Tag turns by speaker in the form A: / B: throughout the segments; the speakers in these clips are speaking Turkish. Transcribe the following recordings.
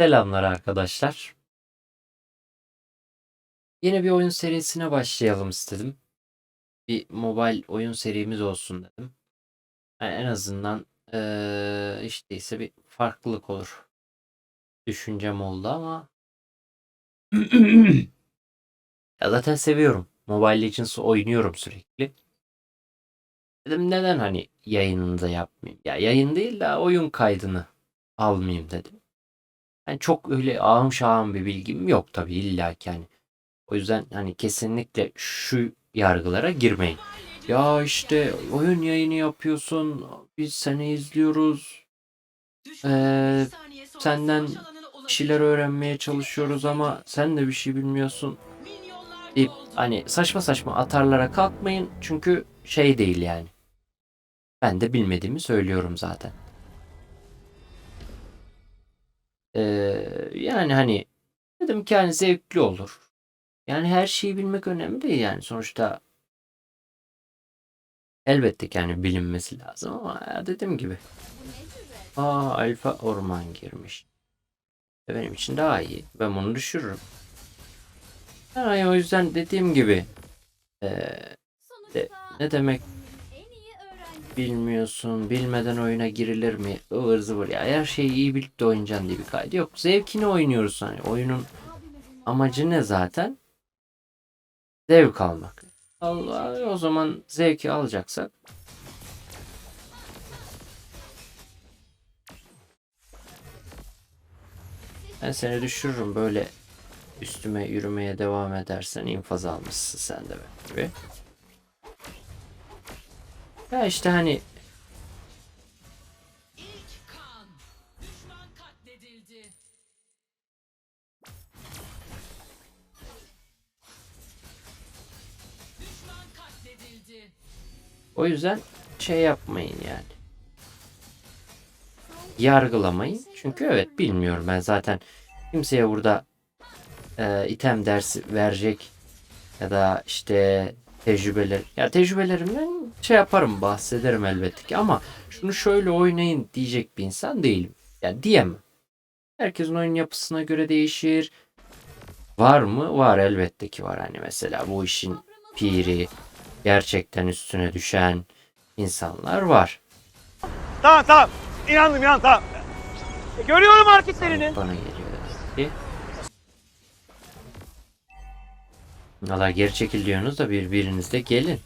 A: Selamlar arkadaşlar. Yeni bir oyun serisine başlayalım istedim. Bir mobile oyun serimiz olsun dedim. Yani en azından eee işte ise bir farklılık olur. Düşüncem oldu ama ya zaten seviyorum. Mobile Legends oynuyorum sürekli. Dedim neden hani yayınında yapmayayım? Ya yayın değil de oyun kaydını almayayım dedim. Yani çok öyle ağım şağım bir bilgim yok tabii illa ki hani. O yüzden hani kesinlikle şu yargılara girmeyin. Ya işte oyun yayını yapıyorsun, biz seni izliyoruz, Ee, senden bir şeyler öğrenmeye çalışıyoruz ama sen de bir şey bilmiyorsun deyip hani saçma saçma atarlara kalkmayın çünkü şey değil yani. Ben de bilmediğimi söylüyorum zaten. Ee, yani hani dedim ki hani zevkli olur. Yani her şeyi bilmek önemli değil yani sonuçta elbette ki yani bilinmesi lazım ama ya dediğim gibi. Aa alfa orman girmiş. E, Benim için daha iyi. Ben bunu düşürürüm. Yani o yüzden dediğim gibi eee, de- ne demek bilmiyorsun, bilmeden oyuna girilir mi? ıvır zıvır ya. Her şeyi iyi bilip de oynayacaksın diye bir kaydı yok. Zevkini oynuyoruz hani. Oyunun amacı ne zaten? Zevk almak. Allah o zaman zevki alacaksak ben seni düşürürüm böyle üstüme yürümeye devam edersen infaz almışsın sen de benim gibi. Ya işte hani o yüzden şey yapmayın yani. Yargılamayın. Çünkü evet bilmiyorum ben zaten kimseye burada e, item dersi verecek ya da işte tecrübeler ya tecrübelerimden şey yaparım bahsederim elbette ki ama şunu şöyle oynayın diyecek bir insan değilim. Ya diyemem. Herkesin oyun yapısına göre değişir. Var mı? Var elbette ki var. Hani mesela bu işin piri, gerçekten üstüne düşen insanlar var.
B: Tamam tamam. İnandım inandım tamam. Görüyorum hareketlerini.
A: Bana geliyor Valla geri çekil diyorsunuz da birbiriniz de gelin.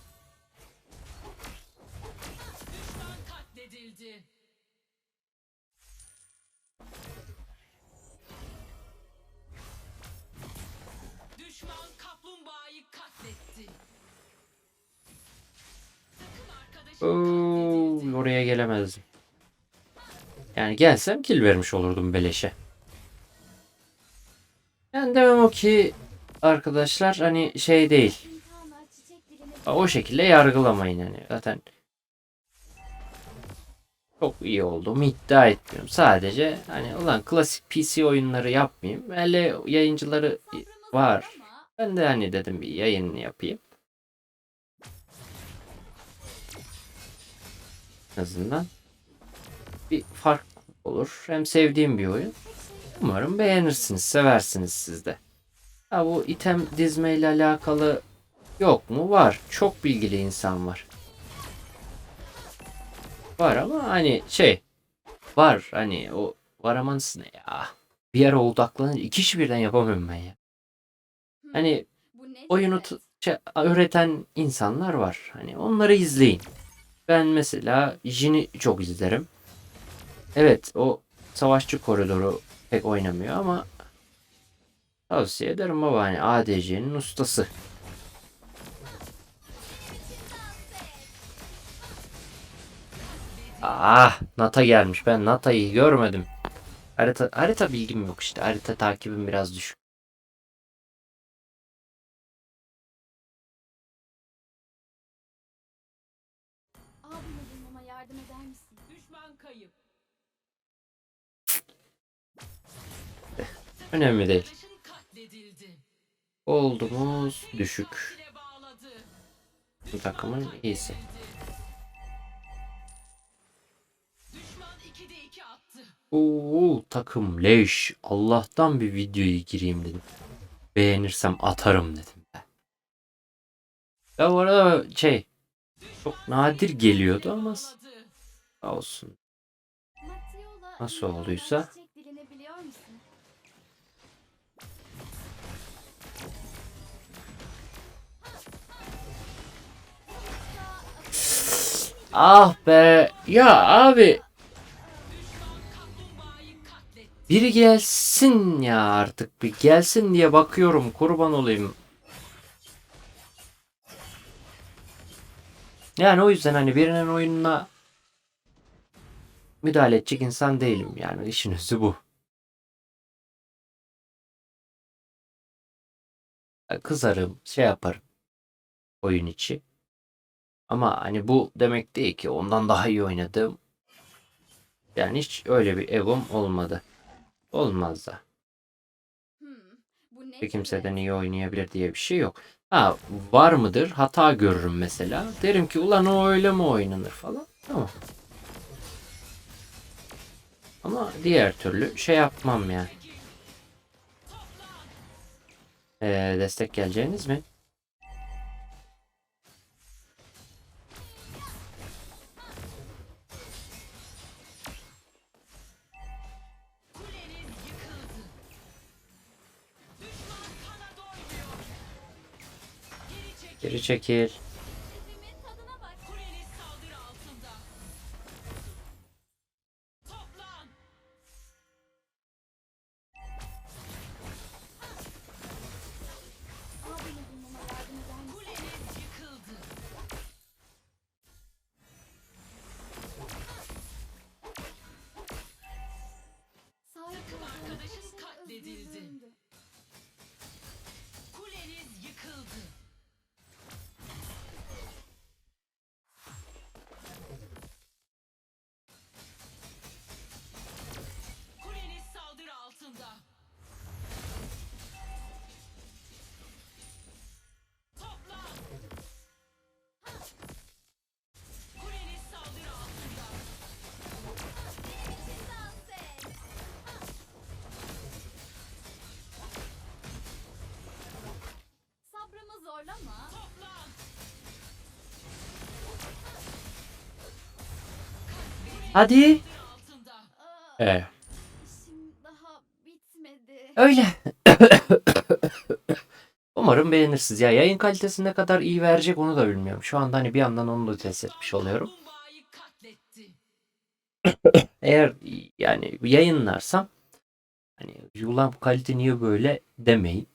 A: Oo, oraya gelemezdim. Yani gelsem kill vermiş olurdum beleşe. Yani demem o ki arkadaşlar hani şey değil. O şekilde yargılamayın yani. Zaten çok iyi olduğumu iddia etmiyorum. Sadece hani ulan klasik PC oyunları yapmayayım. Hele yayıncıları var. Ben de hani dedim bir yayın yapayım. En azından bir fark olur. Hem sevdiğim bir oyun. Umarım beğenirsiniz, seversiniz siz de. Ha bu item dizme ile alakalı yok mu? Var. Çok bilgili insan var. Var ama hani şey var hani o var amansı ne ya. Bir yere odaklanınca iki kişi birden yapamıyorum ben ya. Hani oyunu şey, öğreten insanlar var. Hani onları izleyin. Ben mesela Jin'i çok izlerim. Evet o savaşçı koridoru pek oynamıyor ama tavsiye ederim baba hani ADC'nin ustası. Ah Nata gelmiş. Ben Nata'yı görmedim. Harita, harita bilgim yok işte. Harita takibim biraz düşük. Önemli değil. Oldumuz düşük. Bu takımın iyisi.
C: Düşman 2'de 2 attı.
A: Oo, takım leş. Allah'tan bir videoyu gireyim dedim. Beğenirsem atarım dedim ben. Ya bu arada şey çok nadir geliyordu ama olsun. Nasıl olduysa. Ah be. Ya abi biri gelsin ya artık bir gelsin diye bakıyorum kurban olayım. Yani o yüzden hani birinin oyununa müdahale edecek insan değilim yani işin özü bu. Kızarım, şey yaparım oyun içi. Ama hani bu demek değil ki ondan daha iyi oynadım. Yani hiç öyle bir egom olmadı. Olmaz da.
D: Hmm,
A: Bir kimseden iyi oynayabilir diye bir şey yok. Ha var mıdır? Hata görürüm mesela. Derim ki ulan o öyle mi oynanır falan. Tamam. Ama diğer türlü şey yapmam yani. Ee, destek geleceğiniz mi?
C: Geri çekil.
A: Hadi. Ee, öyle. Umarım beğenirsiniz. Ya yayın kalitesi ne kadar iyi verecek onu da bilmiyorum. Şu anda hani bir yandan onu da test etmiş oluyorum. Eğer yani yayınlarsam hani ulan kalite niye böyle demeyin.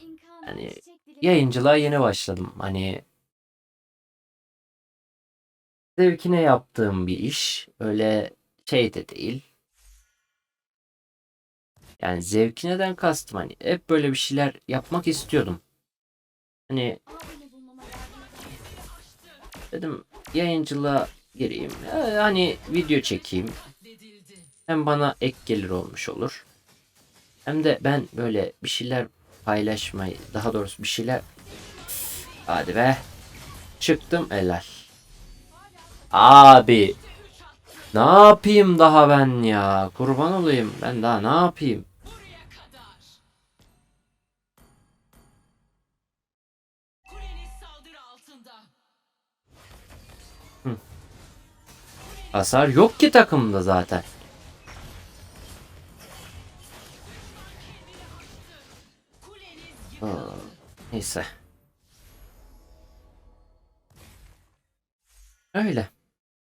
D: İnkan'ın
A: hani Yayıncılığa yeni başladım. Hani zevkine yaptığım bir iş. Öyle şey de değil. Yani zevkineden kastım hani hep böyle bir şeyler yapmak istiyordum. Hani dedim yayıncılığa gireyim. Ee, Hani video çekeyim. Hem bana ek gelir olmuş olur. Hem de ben böyle bir şeyler paylaşmayı, daha doğrusu bir şeyler... Hadi be. Çıktım helal. Abi. Ne yapayım daha ben ya? Kurban olayım. Ben daha ne yapayım?
C: Altında.
A: Hasar yok ki takımda zaten. Aa, neyse. Öyle.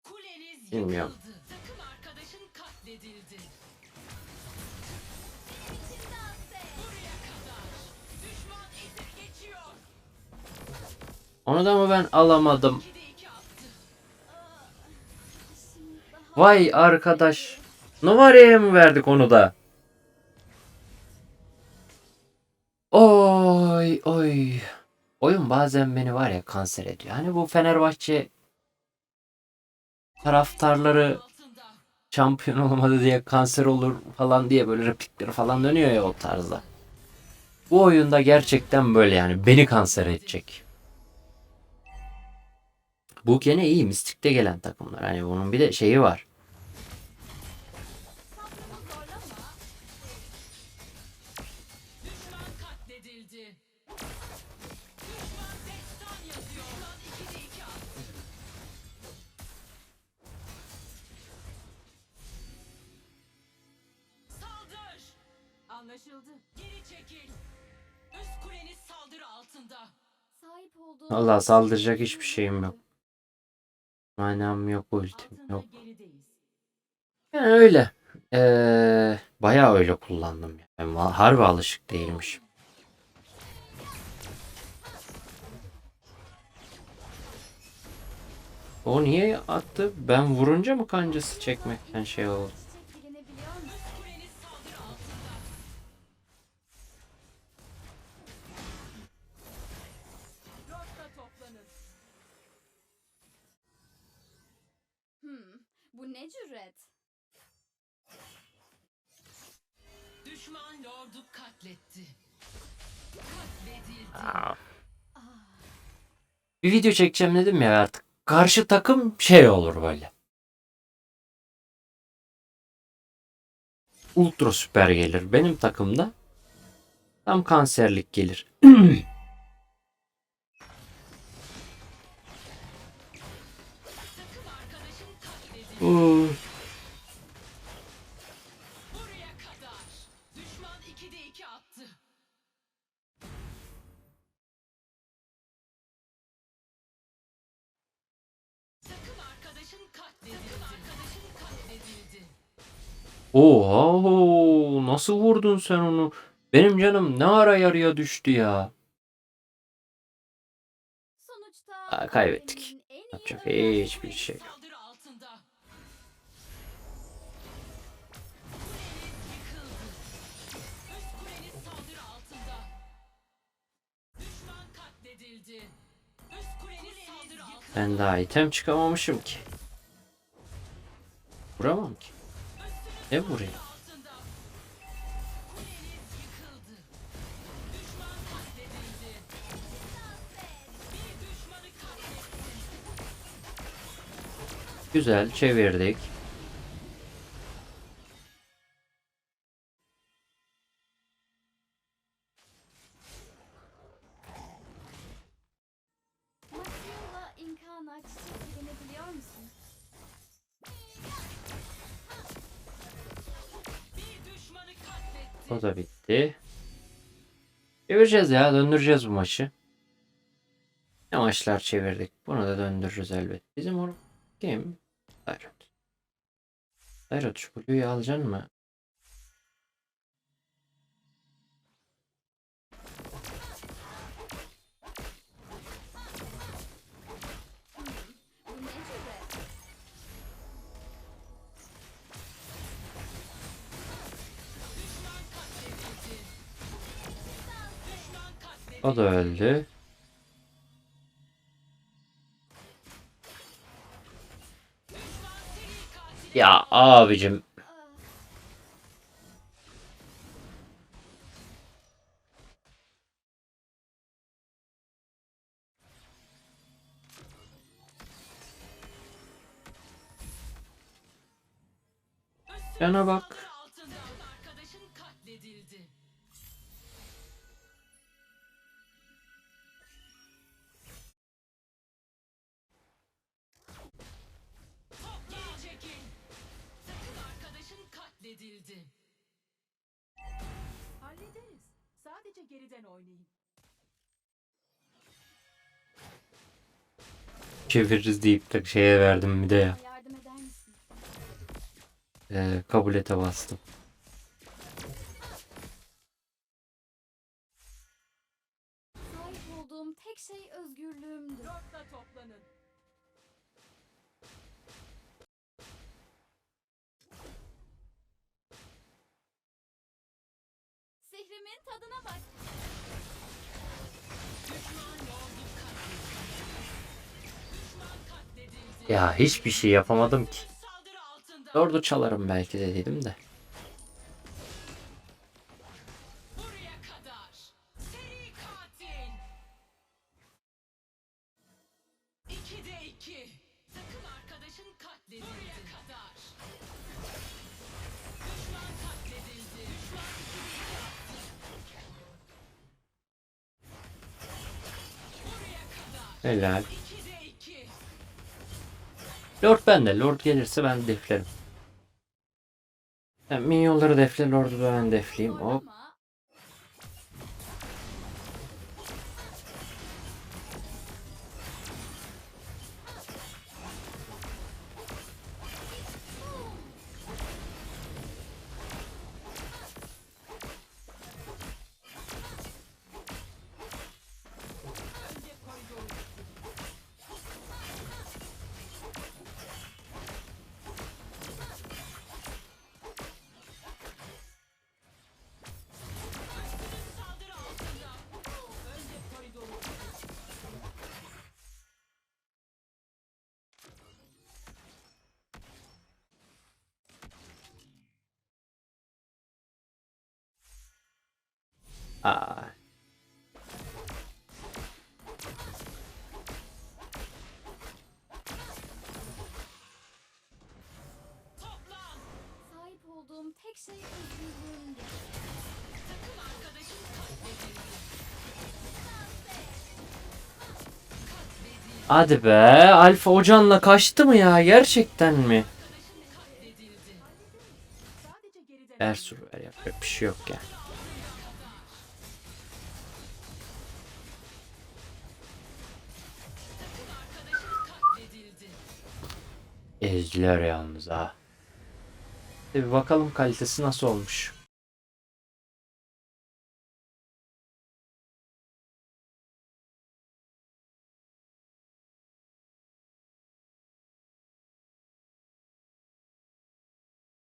C: Kuleniz
A: Bilmiyorum.
C: yıkıldı. Takım arkadaşın katledildi. Buraya kadar. Düşman ezip geçiyor.
A: Onu da mı ben alamadım?
C: 2'de 2 attı.
D: İşim daha
A: Vay arkadaş. Numaraya mı verdik onu da? Oy oy. Oyun bazen beni var ya kanser ediyor. Hani bu Fenerbahçe taraftarları şampiyon olamadı diye kanser olur falan diye böyle replikleri falan dönüyor ya o tarzda. Bu oyunda gerçekten böyle yani beni kanser edecek. Bu gene iyi Mistik'te gelen takımlar. Hani bunun bir de şeyi var.
C: Anlaşıldı. Geri çekil. Üst kuleniz saldırı altında.
D: Sahip olduğum...
A: Allah saldıracak hiçbir şeyim yok. Manam yok, ultim
C: Altında
A: yok.
C: gerideyiz.
A: Yani öyle. Ee, bayağı öyle kullandım. Yani va- harbi alışık değilmişim. O niye attı? Ben vurunca mı kancası çekmekten şey oldu? Bir video çekeceğim dedim ya artık. Karşı takım şey olur böyle. Ultra süper gelir. Benim takımda tam kanserlik gelir.
C: Takım
A: Oha, nasıl vurdun sen onu? Benim canım ne ara yarıya düştü ya. Aa, kaybettik. Yapacak hiçbir şey yok. Ben daha item çıkamamışım ki. Vuramam ki. Ne vurayım?
C: altında. Kuleniz
A: O da bitti. Çevireceğiz ya. Döndüreceğiz bu maçı. Ne maçlar çevirdik. Bunu da döndürürüz elbet. Bizim or kim? Dairot. Dairot şu Blue'yu alacaksın mı? O da öldü. Ya abicim. Cana bak.
C: Sadece geriden oynayın.
A: Çeviririz deyip de şeye verdim bir de ya.
D: bana yardım eder misin?
A: Ee, kabul ete bastım.
D: Sahip olduğum tek şey özgürlüğümdü.
C: Dörtle toplanın.
D: Sihrimin tadına bak.
A: Ya hiçbir şey yapamadım ki. Ordu çalarım belki de dedim de. Helal. Lord bende. Lord gelirse ben deflerim. Yani minyonları defle, Lord'u ben defleyeyim. Hop. Aa.
C: Toplan.
D: Sahip olduğum tek şey.
C: Takım katledildi.
A: Hadi be. Alfa Ocan'la kaçtı mı ya? Gerçekten mi? Ersur ver yapacak bir şey yok yani. Ezdiler yalnız ha. Bir bakalım kalitesi nasıl olmuş.